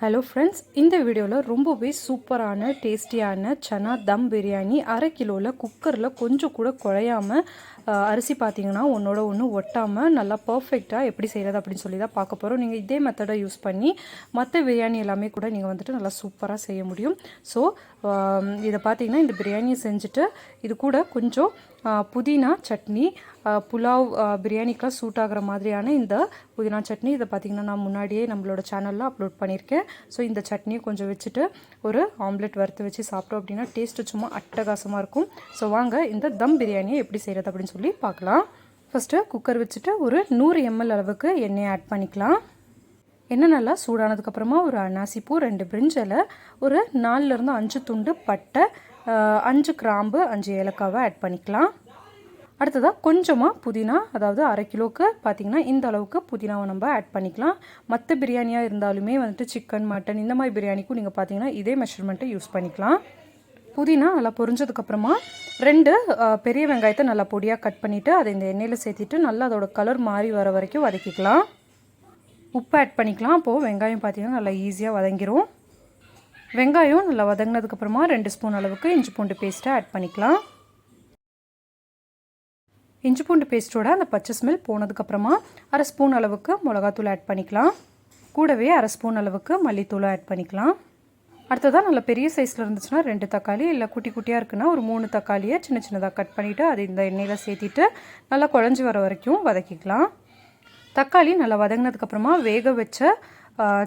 Hello friends இந்த வீடியோவில் ரொம்பவே சூப்பரான டேஸ்டியான சனா தம் பிரியாணி அரை கிலோவில் குக்கரில் கொஞ்சம் கூட குழையாமல் அரிசி பார்த்தீங்கன்னா ஒன்றோட ஒன்று ஒட்டாமல் நல்லா பர்ஃபெக்டாக எப்படி செய்கிறது அப்படின்னு சொல்லி தான் பார்க்க போகிறோம் நீங்கள் இதே மெத்தடை யூஸ் பண்ணி மற்ற பிரியாணி எல்லாமே கூட நீங்கள் வந்துட்டு நல்லா சூப்பராக செய்ய முடியும். ஸோ இதை பார்த்தீங்கன்னா இந்த பிரியாணியை செஞ்சுட்டு இது கூட கொஞ்சம் புதினா சட்னி புலாவ் பிரியாணிக்கெலாம் சூட் ஆகிற மாதிரியான இந்த புதினா சட்னி இதை பார்த்திங்கன்னா நான் முன்னாடியே நம்மளோட சேனலில் அப்லோட் பண்ணியிருக்கேன். ஸோ இந்த சட்னியை கொஞ்சம் வச்சுட்டு ஒரு ஆம்லெட் வறுத்து வச்சு சாப்பிட்டோம் அப்படின்னா டேஸ்ட்டு சும்மா அட்டகாசமாக இருக்கும். ஸோ வாங்க இந்த தம் பிரியாணியை எப்படி செய்கிறது அப்படின்னு சொல்லி பார்க்கலாம். ஃபஸ்ட்டு குக்கர் வச்சுட்டு ஒரு நூறு எம்எல் அளவுக்கு எண்ணெய் ஆட் பண்ணிக்கலாம். எண்ணெய் நல்லா சூடானதுக்கப்புறமா ஒரு அன்னாசிப்பூ ரெண்டு பிரிஞ்சலை ஒரு நாலுலேருந்து அஞ்சு துண்டு பட்டை அஞ்சு கிராம்பு அஞ்சு ஏலக்காவை ஆட் பண்ணிக்கலாம். அடுத்ததாக கொஞ்சமாக புதினா அதாவது அரை கிலோவுக்கு பார்த்தீங்கன்னா இந்த அளவுக்கு புதினாவை நம்ம ஆட் பண்ணிக்கலாம். மற்ற பிரியாணியாக இருந்தாலுமே வந்துட்டு சிக்கன் மட்டன் இந்த மாதிரி பிரியாணிக்கும் நீங்கள் பார்த்தீங்கன்னா இதே மெஷர்மெண்ட்டை யூஸ் பண்ணிக்கலாம். புதினா நல்லா பொரிஞ்சதுக்கப்புறமா ரெண்டு பெரிய வெங்காயத்தை நல்லா பொடியாக கட் பண்ணிவிட்டு அதை இந்த எண்ணெயில் சேர்த்திட்டு நல்லா அதோட கலர் மாறி வர வரைக்கும் வதக்கிக்கலாம். உப்பு ஆட் பண்ணிக்கலாம். அப்போது வெங்காயம் பார்த்தீங்கன்னா நல்லா ஈஸியாக வதங்கிரும். வெங்காயம் நல்லா வதங்கினதுக்கப்புறமா ரெண்டு ஸ்பூன் அளவுக்கு இஞ்சி பூண்டு பேஸ்ட்டை ஆட் பண்ணிக்கலாம். இஞ்சி பூண்டு பேஸ்ட்டோட அந்த பச்சை ஸ்மெல் போனதுக்கப்புறமா அரை ஸ்பூன் அளவுக்கு மிளகாத்தூள் ஆட் பண்ணிக்கலாம். கூடவே அரை ஸ்பூன் அளவுக்கு மல்லித்தூளும் ஆட் பண்ணிக்கலாம். அடுத்ததாக நல்ல பெரிய சைஸில் இருந்துச்சுன்னா ரெண்டு தக்காளி இல்லை குட்டி குட்டியாக இருக்குன்னா ஒரு மூணு தக்காளியை சின்ன சின்னதாக கட் பண்ணிவிட்டு அது இந்த எண்ணெயில் சேர்த்திட்டு நல்லா குழஞ்சி வர வரைக்கும் வதக்கிக்கலாம். தக்காளி நல்லா வதங்கினதுக்கப்புறமா வேக வச்ச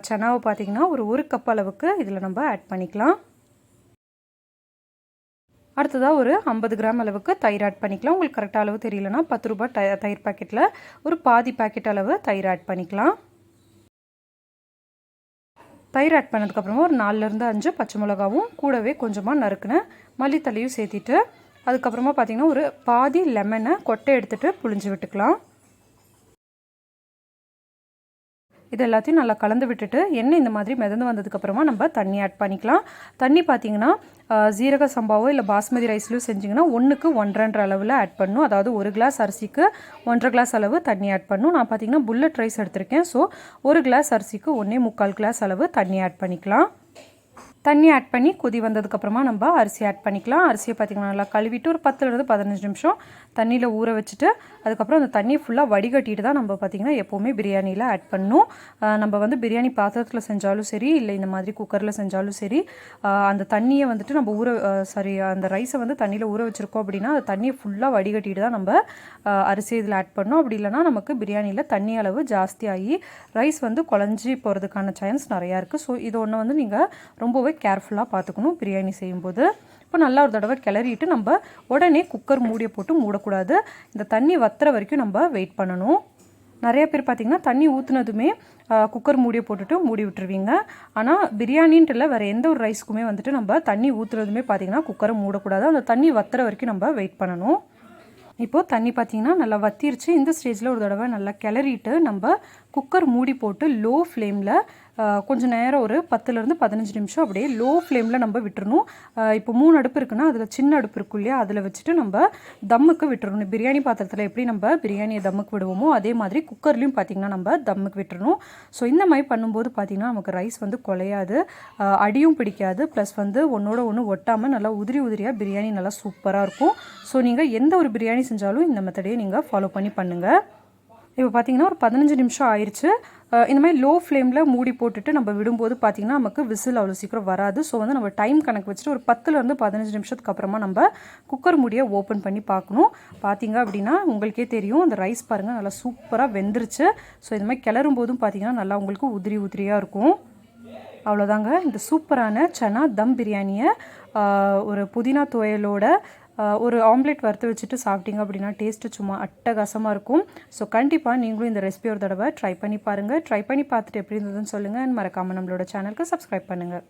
சனாவை பார்த்தீங்கன்னா ஒரு ஒரு கப் அளவுக்கு இதில் நம்ம ஆட் பண்ணிக்கலாம். அடுத்ததாக ஒரு ஐம்பது கிராம் அளவுக்கு தயிர் ஆட் பண்ணிக்கலாம். உங்களுக்கு கரெக்டாக அளவு தெரியலனா பத்து ரூபாய் த தயிர் பாக்கெட்டில் ஒரு பாதி பாக்கெட் அளவு தயிர் ஆட் பண்ணிக்கலாம். தயிர் ஆட் பண்ணதுக்கப்புறமா ஒரு நாலுலேருந்து அஞ்சு பச்சை மிளகாவும் கூடவே கொஞ்சமாக நறுக்குனேன் மல்லித்தலையும் சேர்த்திட்டு அதுக்கப்புறமா பார்த்தீங்கன்னா ஒரு பாதி லெமனை கொட்டை எடுத்துகிட்டு புழிஞ்சு விட்டுக்கலாம். இது எல்லாத்தையும் நல்லா கலந்து விட்டுட்டு எண்ணெய் இந்த மாதிரி மிதந்து வந்ததுக்கப்புறமா நம்ம தண்ணி ஆட் பண்ணிக்கலாம். தண்ணி பார்த்தீங்கன்னா ஜீரக சம்பாவோ இல்லை பாஸ்மதி ரைஸ்லையோ செஞ்சிங்கன்னா ஒன்றுக்கு ஒன்றரை அளவில் ஆட் பண்ணணும் அதாவது ஒரு கிளாஸ் அரிசிக்கு ஒன்றரை கிளாஸ் அளவு தண்ணி ஆட் பண்ணணும் நான் பார்த்தீங்கன்னா புல்லட் ரைஸ் எடுத்திருக்கேன். ஸோ ஒரு கிளாஸ் அரிசிக்கு ஒன்றே முக்கால் கிளாஸ் அளவு தண்ணி ஆட் பண்ணிக்கலாம். தண்ணி ஆட் பண்ணி கொதி வந்ததுக்கப்புறமா நம்ம அரிசி ஆட் பண்ணிக்கலாம். அரிசியை பார்த்திங்கன்னா நல்லா கழுவிட்டு ஒரு பத்துலேருந்து பதினஞ்சு நிமிஷம் தண்ணியில் ஊற வச்சுட்டு அதுக்கப்புறம் அந்த தண்ணியை ஃபுல்லாக வடிகட்டிட்டு தான் நம்ம பார்த்திங்கன்னா எப்போவுமே பிரியாணியில் ஆட் பண்ணணும். நம்ம வந்து பிரியாணி பாத்திரத்தில் செஞ்சாலும் சரி இல்லை இந்த மாதிரி குக்கரில் செஞ்சாலும் சரி அந்த தண்ணியை வந்துட்டு நம்ம ஊற சாரி அந்த ரைஸை வந்து தண்ணியில் ஊற வச்சுருக்கோம் அப்படின்னா அந்த தண்ணியை ஃபுல்லாக வடிகட்டிட்டு தான் நம்ம அரிசி இதில் ஆட் பண்ணணும். அப்படி இல்லைனா நமக்கு பிரியாணியில் தண்ணி அளவு ஜாஸ்தியாகி ரைஸ் வந்து குழஞ்சி போகிறதுக்கான சான்ஸ் நிறையா இருக்குது ஸோ இது ஒன்று வந்து நீங்கள் ரொம்பவே கேர்ஃபுல்லாக பார்த்துக்கணும். பிரியாணி செய்யும்போது இப்போ நல்லா ஒரு தடவை கிளறிட்டு நம்ம உடனே குக்கர் மூடியை போட்டு மூடக்கூடாது. இந்த தண்ணி வத்துற வரைக்கும் நம்ம வெயிட் பண்ணணும். நிறைய பேர் பார்த்திங்கன்னா தண்ணி ஊற்றுனதுமே குக்கர் மூடியை போட்டுட்டு மூடி விட்டுருவீங்க. ஆனால் பிரியாணின்ட்டு இல்லை வேறு எந்த ஒரு ரைஸ்க்குமே வந்துட்டு நம்ம தண்ணி ஊற்றுனதுமே பார்த்திங்கன்னா குக்கரை மூடக்கூடாது. அந்த தண்ணி வத்துற வரைக்கும் நம்ம வெயிட் பண்ணணும். இப்போது தண்ணி பார்த்தீங்கன்னா நல்லா வத்திருச்சு. இந்த ஸ்டேஜில் ஒரு தடவை நல்லா கிளறிட்டு நம்ம குக்கர் மூடி போட்டு லோ ஃப்ளேமில் கொஞ்சம் நேரம் ஒரு பத்துலேருந்து பதினஞ்சு நிமிஷம் அப்படியே லோ ஃப்ளேமில் நம்ம விட்டுறணும். இப்போ மூணு அடுப்பு இருக்குன்னா அதில் சின்ன அடுப்பு இருக்கும் இல்லையா அதில் வச்சுட்டு நம்ம தம்முக்கு விட்டுறணும். பிரியாணி பாத்திரத்தில் எப்படி நம்ம பிரியாணியை தம்முக்கு விடுவோமோ அதே மாதிரி குக்கர்லேயும் பார்த்திங்கன்னா நம்ம தம்முக்கு விட்டுறணும். ஸோ இந்த மாதிரி பண்ணும்போது பார்த்திங்கன்னா நமக்கு ரைஸ் வந்து குலையாது அடியும் பிடிக்காது. ப்ளஸ் வந்து ஒன்றோட ஒன்று ஒட்டாமல் நல்லா உதிரி உதிரியாக பிரியாணி நல்லா சூப்பராக இருக்கும். ஸோ நீங்கள் எந்த ஒரு பிரியாணி செஞ்சாலும் இந்த மெத்தடையே நீங்கள் ஃபாலோ பண்ணி பண்ணுங்கள் இப்போ பார்த்தீங்கன்னா ஒரு பதினஞ்சு நிமிஷம் ஆயிடுச்சு இந்த மாதிரி லோ ஃப்ளேமில் மூடி போட்டுட்டு நம்ம விடும்போது பார்த்தீங்கன்னா நமக்கு விசில் அவ்வளோ சீக்கிரம் வராது. ஸோ வந்து நம்ம டைம் கணக்கு வச்சுட்டு ஒரு பத்துலேருந்து பதினஞ்சு நிமிஷத்துக்கு அப்புறமா நம்ம குக்கர் மூடியை ஓப்பன் பண்ணி பார்க்கணும். பார்த்திங்க அப்படின்னா உங்களுக்கே தெரியும் அந்த ரைஸ் பாருங்கள் நல்லா சூப்பராக வெந்துருச்சு. ஸோ இந்த மாதிரி கிளறும் போதும் பார்த்தீங்கன்னா நல்லா உங்களுக்கு உதிரி உதிரியாக இருக்கும். அவ்வளோதாங்க இந்த சூப்பரான சனா தம் பிரியாணியை ஒரு புதினா துவையலோட ஒரு ஆம்லெட் வறுத்து வச்சுட்டு சாப்பிட்டீங்க அப்படின்னா டேஸ்ட்டு சும்மா அட்டகாசமாக இருக்கும். ஸோ கண்டிப்பாக நீங்களும் இந்த ரெசிபி ஒரு தடவை ட்ரை பண்ணி பாருங்கள் ட்ரை பண்ணி பார்த்துட்டு எப்படி இருந்ததுன்னு சொல்லுங்கள் மறக்காமல் நம்மளோட சேனலுக்கு சப்ஸ்கிரைப் பண்ணுங்கள்